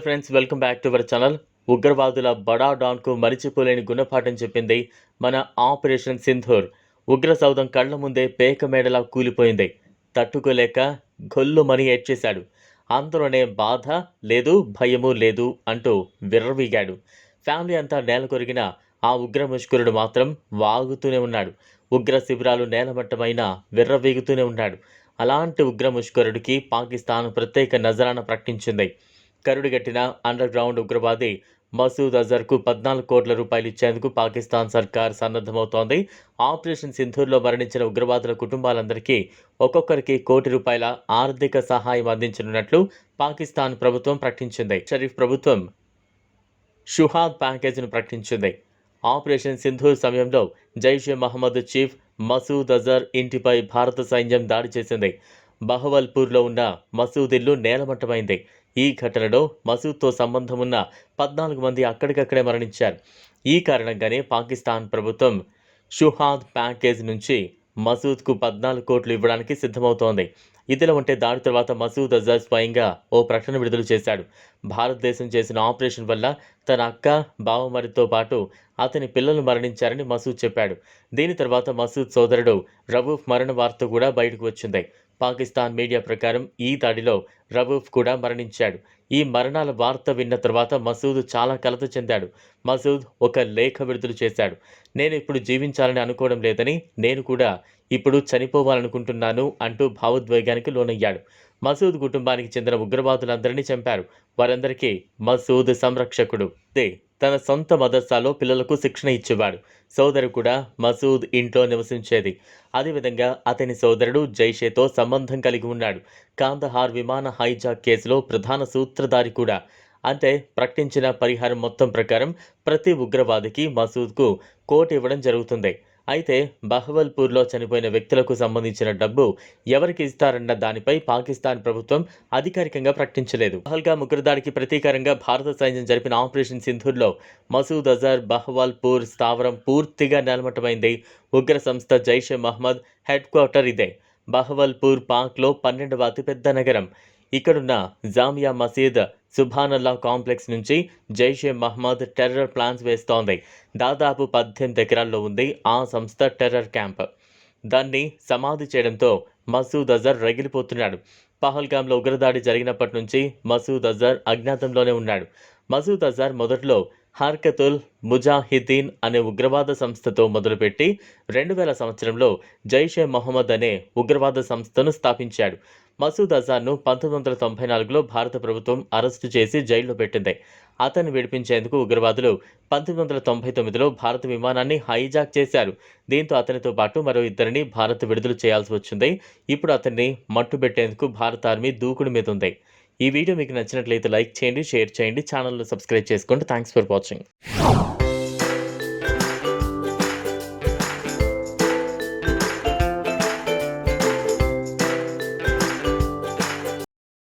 Friends welcome back to our channel ఉగ్రవాదుల బడా డాన్కు మరిచిపోలేని గుణపాఠం చెప్పింది మన ఆపరేషన్ సింధూర్. ఉగ్ర సౌదం కళ్ళ ముందే పేక మేడలా కూలిపోయింది. తట్టుకోలేక గొల్లుమని ఏడ్చేశాడు. అందులోనే బాధ లేదు భయము లేదు అంటూ విర్రవీగాడు. ఫ్యామిలీ అంతా నేల కొరిగిన ఆ ఉగ్ర ముష్కరుడు మాత్రం వాగుతూనే ఉన్నాడు. ఉగ్ర శిబిరాలు నేలమట్టమైన విర్రవీగుతూనే ఉన్నాడు. అలాంటి ఉగ్ర ముష్కరుడికి పాకిస్తాన్ ప్రత్యేక నజరాన ప్రకటించింది. కరుడుగట్టిన అండర్ గ్రౌండ్ ఉగ్రవాది మసూద్ అజర్కు పద్నాలుగు కోట్ల రూపాయలు ఇచ్చేందుకు పాకిస్తాన్ సర్కార్ సన్నద్ధమవుతోంది. ఆపరేషన్ సింధూర్లో మరణించిన ఉగ్రవాదుల కుటుంబాలందరికీ ఒక్కొక్కరికి కోటి రూపాయల ఆర్థిక సహాయం అందించనున్నట్లు పాకిస్తాన్ ప్రభుత్వం ప్రకటించింది. షరీఫ్ ప్రభుత్వం షుహాద్ ప్యాకేజీని ప్రకటించింది. ఆపరేషన్ సింధూర్ సమయంలో జైషే మహమ్మద్ చీఫ్ మసూద్ అజర్ ఇంటిపై భారత సైన్యం దాడి చేసింది. బహవల్పూర్లో ఉన్న మసూద్ ఇల్లు నేలమట్టమైంది. ఈ ఘటనలో మసూద్తో సంబంధం ఉన్న పద్నాలుగు మంది అక్కడికక్కడే మరణించారు. ఈ కారణంగానే పాకిస్తాన్ ప్రభుత్వం షుహాద్ ప్యాకేజ్ నుంచి మసూద్కు పద్నాలుగు కోట్లు ఇవ్వడానికి సిద్ధమవుతోంది. ఇదిలా ఉంటే దాడి తర్వాత మసూద్ అజర్ స్వయంగా ఓ ప్రకటన విడుదల చేశాడు. భారతదేశం చేసిన ఆపరేషన్ వల్ల తన అక్క బావమరితో పాటు అతని పిల్లలు మరణించారని మసూద్ చెప్పాడు. దీని తర్వాత మసూద్ సోదరుడు రవూఫ్ మరణ వార్త కూడా బయటకు వచ్చింది. పాకిస్తాన్ మీడియా ప్రకారం ఈ దాడిలో రవూఫ్ కూడా మరణించాడు. ఈ మరణాల వార్త విన్న తర్వాత మసూద్ చాలా కలత చెందాడు. మసూద్ ఒక లేఖ విడుదల చేశాడు. నేను ఇప్పుడు జీవించాలని అనుకోవడం లేదని నేను కూడా ఇప్పుడు చనిపోవాలనుకుంటున్నాను అంటూ భావోద్వేగానికి లోనయ్యాడు. మసూద్ కుటుంబానికి చెందిన ఉగ్రవాదులందరినీ చంపారు. వారందరికీ మసూద్ సంరక్షకుడు. దే తన సొంత మదర్సాలో పిల్లలకు శిక్షణ ఇచ్చేవాడు. సోదరు కూడా మసూద్ ఇంట్లో నివసించేది. అదేవిధంగా అతని సోదరుడు జైషేతో సంబంధం కలిగి ఉన్నాడు. కాందహార్ విమాన హైజాక్ కేసులో ప్రధాన సూత్రధారి కూడా. అంటే ప్రకటించిన పరిహారం మొత్తం ప్రకారం ప్రతి ఉగ్రవాదికి మసూద్కు కోటి ఇవ్వడం జరుగుతుంది. అయితే బహవల్పూర్లో చనిపోయిన వ్యక్తులకు సంబంధించిన డబ్బు ఎవరికి ఇస్తారన్న దానిపై పాకిస్తాన్ ప్రభుత్వం అధికారికంగా ప్రకటించలేదు. పహల్గా ఉగ్రదాడికి ప్రతీకారంగా భారత సైన్యం జరిపిన ఆపరేషన్ సింధూర్లో మసూద్ అజర్ బహవల్పూర్ స్థావరం పూర్తిగా నేలమట్టమైంది. ఉగ్ర సంస్థ జైషే మహమ్మద్ హెడ్ క్వార్టర్ ఇదే. బహవల్పూర్ పాక్లో పన్నెండవ అతిపెద్ద నగరం. ఇక్కడున్న జామియా మసీద్ సుభానల్లా కాంప్లెక్స్ నుంచి జైషే మహ్మద్ టెర్రర్ ప్లాన్స్ వేస్తోంది. దాదాపు పద్దెనిమిది ఎకరాల్లో ఉంది ఆ సంస్థ టెర్రర్ క్యాంప్. దాన్ని సమాధి చేయడంతో మసూద్ అజర్ రగిలిపోతున్నాడు. పహల్గామ్లో ఉగ్రదాడి జరిగినప్పటి నుంచి మసూద్ అజర్ అజ్ఞాతంలోనే ఉన్నాడు. మసూద్ అజర్ మొదట్లో హర్కతుల్ ముజాహిద్దీన్ అనే ఉగ్రవాద సంస్థతో మొదలుపెట్టి రెండు వేల సంవత్సరంలో జైషే మొహమ్మద్ అనే ఉగ్రవాద సంస్థను స్థాపించాడు. మసూద్ అజార్ను పంతొమ్మిది వందల తొంభై నాలుగులో భారత ప్రభుత్వం అరెస్టు చేసి జైల్లో పెట్టింది. అతన్ని విడిపించేందుకు ఉగ్రవాదులు పంతొమ్మిది వందల తొంభై తొమ్మిదిలో భారత విమానాన్ని హైజాక్ చేశారు. దీంతో అతనితో పాటు మరో ఇద్దరిని భారత్ విడుదల చేయాల్సి వచ్చింది. ఇప్పుడు అతన్ని మట్టుబెట్టేందుకు భారత ఆర్మీ దూకుడు మీద ఉంది. ఈ వీడియో మీకు నచ్చినట్లయితే లైక్ చేయండి షేర్ చేయండి ఛానల్ను సబ్స్క్రైబ్ చేసుకోండి. Thanks for watching.